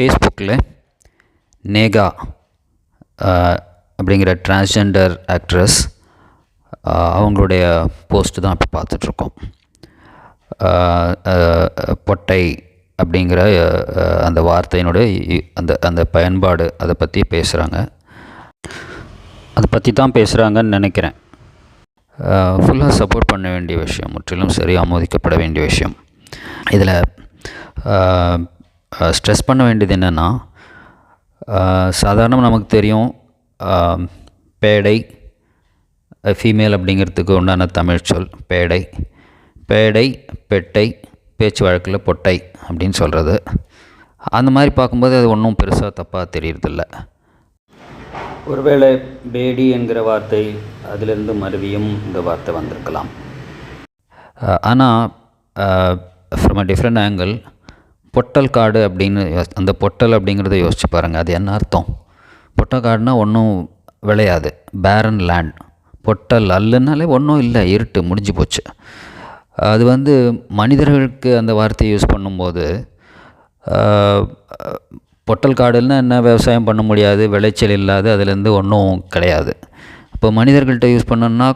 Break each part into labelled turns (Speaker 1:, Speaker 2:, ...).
Speaker 1: ஃபேஸ்புக்கில் நேகா அப்படிங்கிற transgender actress அவங்களுடைய போஸ்ட்டு தான் இப்போ பார்த்துட்ருக்கோம். பொட்டை அப்படிங்கிற அந்த வார்த்தையினுடைய அந்த அந்த பயன்பாடு அதை பற்றி பேசுகிறாங்க அதை பற்றி தான் பேசுகிறாங்கன்னு நினைக்கிறேன். ஃபுல்லாக சப்போர்ட் பண்ண வேண்டிய விஷயம் முற்றிலும் சரி ஆமோதிக்கப்பட வேண்டிய விஷயம். இதில் ஸ்ட்ரெஸ் பண்ண வேண்டியது என்னென்னா சாதாரணமாக நமக்கு தெரியும் பேடை ஃபீமேல் அப்படிங்கிறதுக்கு உண்டான தமிழ் சொல் பேடை. பேடை பெட்டை பேச்சு வழக்கில் பொட்டை அப்படின்னு சொல்கிறது அந்த மாதிரி பார்க்கும்போது அது ஒன்றும் பெருசாக தப்பாக தெரியறதில்ல. ஒருவேளை பேடி என்கிற வார்த்தை அதிலிருந்து மருவியும் இந்த வார்த்தை வந்திருக்கலாம். ஆனால் ஃப்ரம் அ டிஃப்ரெண்ட் ஆங்கிள் பொட்டல் காடு அப்படின்னு அந்த பொட்டல் அப்படிங்கிறத யோசிச்சு பாருங்கள் அது என்ன அர்த்தம்? பொட்டல் காடுனா ஒன்றும் விளையாது. பேரன் லேண்ட் பொட்டல் அல்லுனாலே ஒன்றும் இல்லை இருட்டு முடிஞ்சு போச்சு. அது வந்து மனிதர்களுக்கு அந்த வார்த்தையை யூஸ் பண்ணும்போது பொட்டல் காடுன்னா என்ன விவசாயம் பண்ண முடியாது விளைச்சல் இல்லாது அதுலேருந்து ஒன்றும் கிடையாது. இப்போ மனிதர்கள்ட்ட யூஸ் பண்ணோன்னா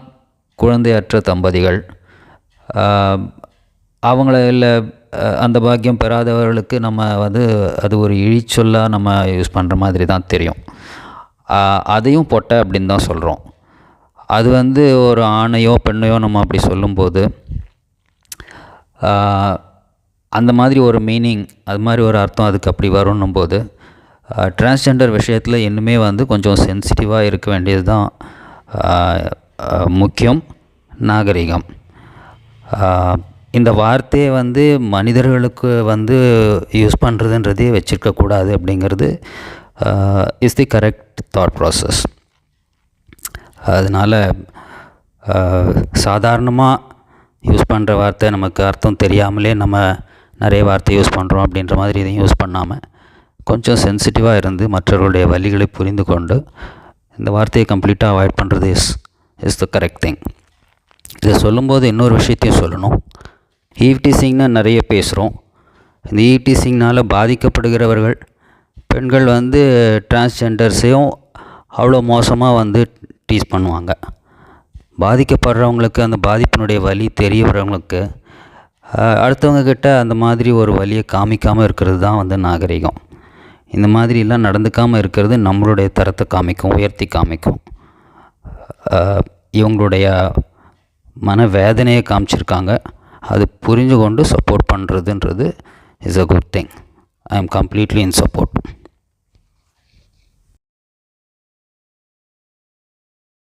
Speaker 1: குழந்தையற்ற தம்பதிகள் அவங்கள இல்லை அந்த பாக்கியம் பெறாதவர்களுக்கு நம்ம வந்து அது ஒரு இழிச்சொல்லாக நம்ம யூஸ் பண்ணுற மாதிரி தான் தெரியும். அதையும் பொட்டை அப்படின்னு தான் சொல்கிறோம் அது வந்து ஒரு ஆணையோ பெண்ணையோ நம்ம அப்படி சொல்லும்போது அந்த மாதிரி ஒரு மீனிங் அது மாதிரி ஒரு அர்த்தம் அதுக்கு அப்படி வரணும் போது டிரான்ஸ்ஜெண்டர் விஷயத்தில் இன்னுமே வந்து கொஞ்சம் சென்சிட்டிவாக இருக்க வேண்டியது தான் முக்கியம் நாகரிகம். இந்த வார்த்தையை வந்து மனிதர்களுக்கு வந்து யூஸ் பண்ணுறதுன்றதே வச்சுருக்கக்கூடாது அப்படிங்கிறது is the correct thought process அதனால் சாதாரணமாக யூஸ் பண்ணுற வார்த்தை நமக்கு அர்த்தம் தெரியாமலே நம்ம நிறைய வார்த்தை யூஸ் பண்ணுறோம் அப்படின்ற மாதிரி இதையும் யூஸ் பண்ணாமல் கொஞ்சம் சென்சிட்டிவாக இருந்து மற்றவர்களுடைய வழிகளை புரிந்து கொண்டு இந்த வார்த்தையை கம்ப்ளீட்டாக அவாய்ட் பண்ணுறது is is the correct thing இதை சொல்லும்போது இன்னொரு விஷயத்தையும் சொல்லணும். ஈவ்டிசிங்னு நிறைய பேசுகிறோம் இந்த ஈவ்டிசிங்னால் பாதிக்கப்படுகிறவர்கள் பெண்கள் வந்து டிரான்ஸ்ஜெண்டர்ஸையும் அவ்வளோ மோசமாக வந்து டீஸ் பண்ணுவாங்க. பாதிக்கப்படுறவங்களுக்கு அந்த பாதிப்பினுடைய வலி தெரியவரவங்களுக்கு அடுத்தவங்க அடுத்தவங்கக்கிட்ட அந்த மாதிரி ஒரு வழியை காமிக்காமல் இருக்கிறது தான் வந்து நாகரிகம். இந்த மாதிரிலாம் நடந்துக்காமல் இருக்கிறது நம்மளுடைய தரத்தை காமிக்கும் உயர்த்தி காமிக்கும். இவங்களுடைய மன வேதனையை காமிச்சிருக்காங்க. அது புரிஞ்சு கொண்டு சப்போர்ட் பண்ணுறதுன்றது is a good thing I am completely in support